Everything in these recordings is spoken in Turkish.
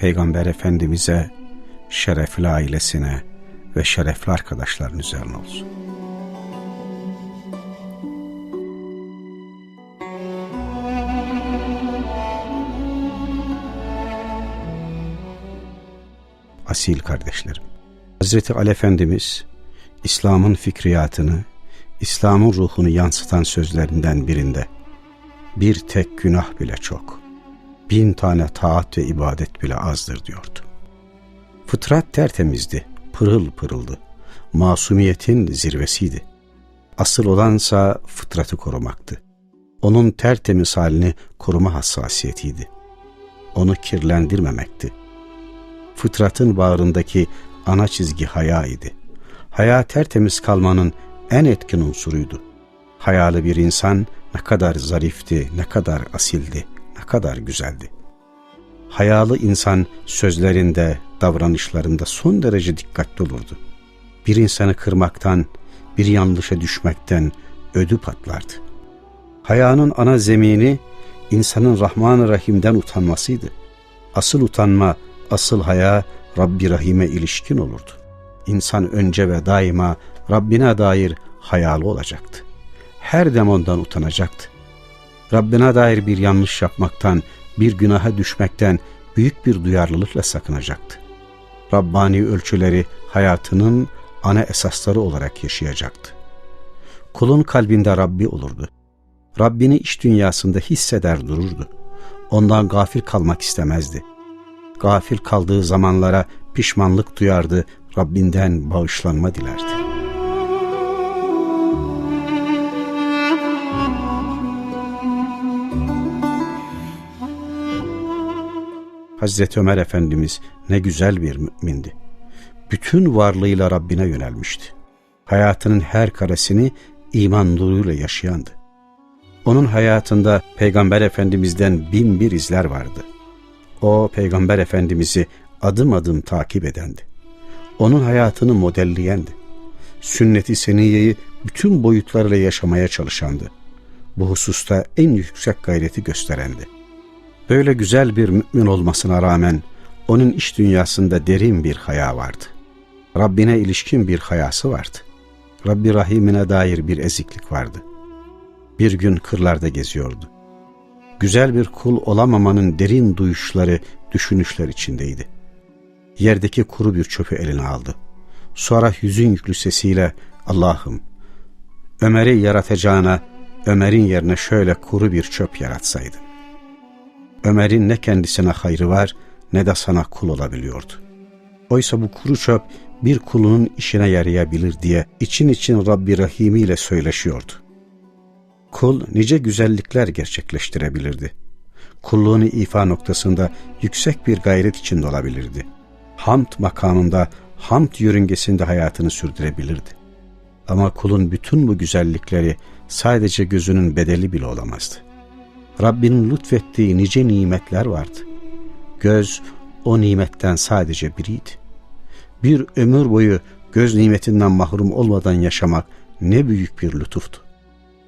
Peygamber Efendimiz'e, şerefli ailesine ve şerefli arkadaşların üzerine olsun. Asil kardeşlerim. Hazreti Ali Efendimiz İslam'ın fikriyatını, İslam'ın ruhunu yansıtan sözlerinden birinde bir tek günah bile çok, bin tane taat ve ibadet bile azdır diyordu. Fıtrat tertemizdi, pırıl pırıldı, masumiyetin zirvesiydi. Asıl olansa fıtratı korumaktı. Onun tertemiz halini koruma hassasiyetiydi. Onu kirlendirmemekti. Fıtratın bağrındaki ana çizgi haya idi. Haya tertemiz kalmanın en etkin unsuruydu. Hayalı bir insan ne kadar zarifti, ne kadar asildi, kadar güzeldi. Hayalı insan sözlerinde, davranışlarında son derece dikkatli olurdu. Bir insanı kırmaktan, bir yanlışa düşmekten ödü patlardı. Hayanın ana zemini insanın Rahman-ı Rahim'den utanmasıydı. Asıl utanma, asıl haya Rabbi Rahim'e ilişkin olurdu. İnsan önce ve daima Rabbine dair hayalı olacaktı. Her dem ondan utanacaktı. Rabbine dair bir yanlış yapmaktan, bir günaha düşmekten büyük bir duyarlılıkla sakınacaktı. Rabbani ölçüleri hayatının ana esasları olarak yaşayacaktı. Kulun kalbinde Rabbi olurdu. Rabbini iç dünyasında hisseder dururdu. Ondan gafil kalmak istemezdi. Gafil kaldığı zamanlara pişmanlık duyardı, Rabbinden bağışlanma dilerdi. Hazreti Ömer Efendimiz ne güzel bir mümindi. Bütün varlığıyla Rabbine yönelmişti. Hayatının her karesini iman nuruyla yaşayandı. Onun hayatında Peygamber Efendimiz'den bin bir izler vardı. O Peygamber Efendimiz'i adım adım takip edendi. Onun hayatını modelleyendi. Sünnet-i seniyeyi bütün boyutlarıyla yaşamaya çalışandı. Bu hususta en yüksek gayreti gösterendi. Böyle güzel bir mümin olmasına rağmen onun iş dünyasında derin bir haya vardı. Rabbine ilişkin bir hayası vardı. Rabbi Rahim'ine dair bir eziklik vardı. Bir gün kırlarda geziyordu. Güzel bir kul olamamanın derin duyuşları, düşünüşler içindeydi. Yerdeki kuru bir çöpü eline aldı. Sonra hüzün yüklü sesiyle Allah'ım Ömer'i yaratacağına Ömer'in yerine şöyle kuru bir çöp yaratsaydın. Ömer'in ne kendisine hayrı var ne de sana kul olabiliyordu. Oysa bu kuru çöp bir kulunun işine yarayabilir diye için için Rabbi Rahim ile söyleşiyordu. Kul nice güzellikler gerçekleştirebilirdi. Kulluğunu ifa noktasında yüksek bir gayret içinde olabilirdi. Hamd makamında, hamd yörüngesinde hayatını sürdürebilirdi. Ama kulun bütün bu güzellikleri sadece gözünün bedeli bile olamazdı. Rabbinin lütfettiği nice nimetler vardı. Göz o nimetten sadece biriydi. Bir ömür boyu göz nimetinden mahrum olmadan yaşamak ne büyük bir lütuftu.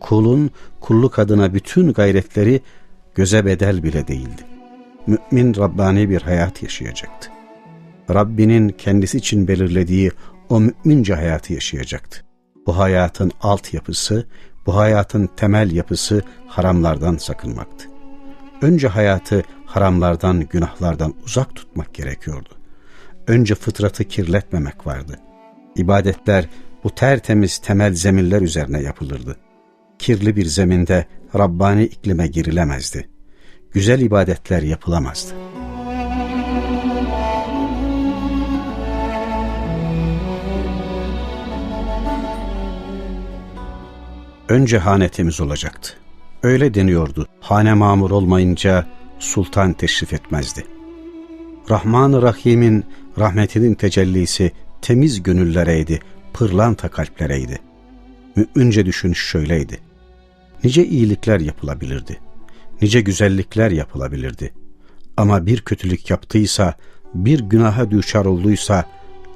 Kulun kulluk adına bütün gayretleri göze bedel bile değildi. Mümin Rabbani bir hayat yaşayacaktı. Rabbinin kendisi için belirlediği o mümince hayatı yaşayacaktı. Bu hayatın altyapısı, bu hayatın temel yapısı haramlardan sakınmaktı. Önce hayatı haramlardan, günahlardan uzak tutmak gerekiyordu. Önce fıtratı kirletmemek vardı. İbadetler bu tertemiz temel zeminler üzerine yapılırdı. Kirli bir zeminde Rabbani iklime girilemezdi. Güzel ibadetler yapılamazdı. Önce hane temiz olacaktı. Öyle deniyordu. Hane mamur olmayınca sultan teşrif etmezdi. Rahman-ı Rahim'in rahmetinin tecellisi temiz gönüllereydi, pırlanta kalplereydi. Mümince düşünüş şöyleydi. Nice iyilikler yapılabilirdi. Nice güzellikler yapılabilirdi. Ama bir kötülük yaptıysa, bir günaha düşar olduysa,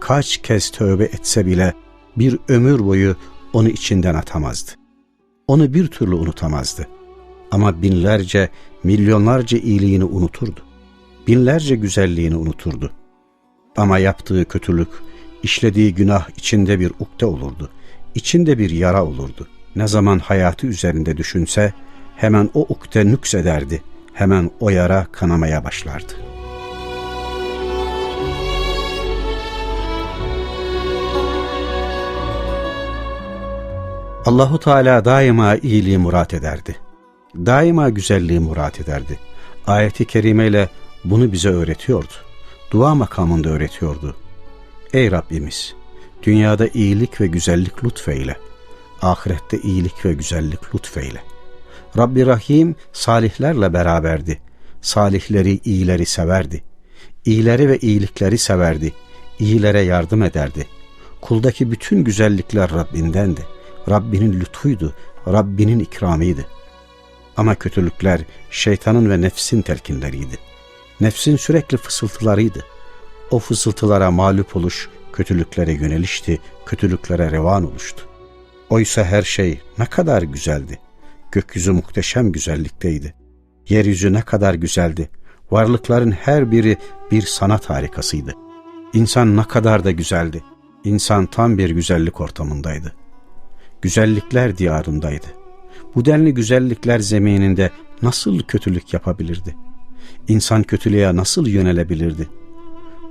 kaç kez tövbe etse bile bir ömür boyu onu içinden atamazdı. Onu bir türlü unutamazdı. Ama binlerce, milyonlarca iyiliğini unuturdu. Binlerce güzelliğini unuturdu. Ama yaptığı kötülük, işlediği günah içinde bir ukde olurdu. İçinde bir yara olurdu. Ne zaman hayatı üzerinde düşünse hemen o ukde nüksederdi. Hemen o yara kanamaya başlardı. Allahu Teala daima iyiliği murat ederdi. Daima güzelliği murat ederdi. Ayeti kerimeyle bunu bize öğretiyordu. Dua makamında öğretiyordu. Ey Rabbimiz! Dünyada iyilik ve güzellik lütfeyle. Ahirette iyilik ve güzellik lütfeyle. Rabbi Rahim salihlerle beraberdi. Salihleri, iyileri severdi. İyileri ve iyilikleri severdi. İyilere yardım ederdi. Kuldaki bütün güzellikler Rabbindendi. Rabbinin lütfuydu, Rabbinin ikramıydı. Ama kötülükler şeytanın ve nefsin telkinleriydi. Nefsin sürekli fısıltılarıydı. O fısıltılara mağlup oluş, kötülüklere yönelişti, kötülüklere revan oluştu. Oysa her şey ne kadar güzeldi. Gökyüzü muhteşem güzellikteydi. Yeryüzü ne kadar güzeldi. Varlıkların her biri bir sanat harikasıydı. İnsan ne kadar da güzeldi. İnsan tam bir güzellik ortamındaydı. Güzellikler diyarındaydı. Bu denli güzellikler zemininde nasıl kötülük yapabilirdi? İnsan kötülüğe nasıl yönelebilirdi?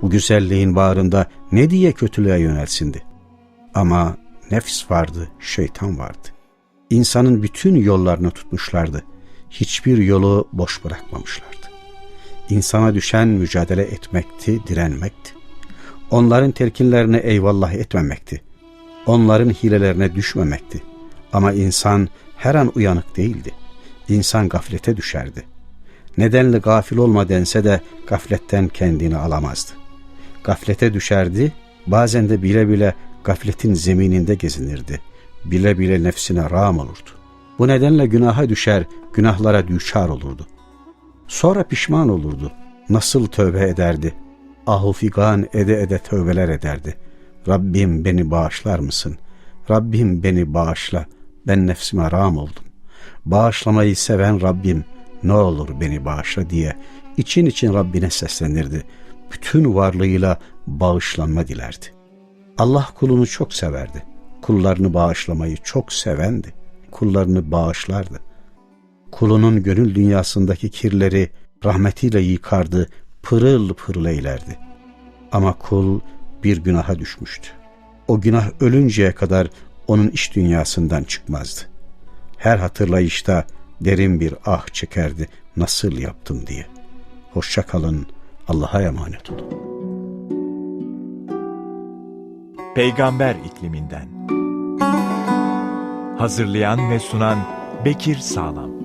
Bu güzelliğin bağrında ne diye kötülüğe yönelsindi? Ama nefs vardı, şeytan vardı. İnsanın bütün yollarını tutmuşlardı. Hiçbir yolu boş bırakmamışlardı. İnsana düşen mücadele etmekti, direnmekti. Onların telkinlerine eyvallah etmemekti. Onların hilelerine düşmemekti. Ama insan her an uyanık değildi. İnsan gaflete düşerdi. Nedenli gafil olma dense de gafletten kendini alamazdı. Gaflete düşerdi, bazen de bile bile gafletin zemininde gezinirdi. Bile bile nefsine rağm olurdu. Bu nedenle günaha düşer, günahlara düşar olurdu. Sonra pişman olurdu. Nasıl tövbe ederdi? Ahu ede ede tövbeler ederdi. Rabbim beni bağışlar mısın? Rabbim beni bağışla. Ben nefsime rağm oldum. Bağışlamayı seven Rabbim ne olur beni bağışla diye için için Rabbine seslenirdi. Bütün varlığıyla bağışlanma dilerdi. Allah kulunu çok severdi. Kullarını bağışlamayı çok sevendi. Kullarını bağışlardı. Kulunun gönül dünyasındaki kirleri rahmetiyle yıkardı, pırıl pırıl eylerdi. Ama kul bir günaha düşmüştü. O günah ölünceye kadar onun iç dünyasından çıkmazdı. Her hatırlayışta derin bir ah çekerdi nasıl yaptım diye. Hoşça kalın, Allah'a emanet olun. Peygamber ikliminden. Hazırlayan ve sunan Bekir Sağlam.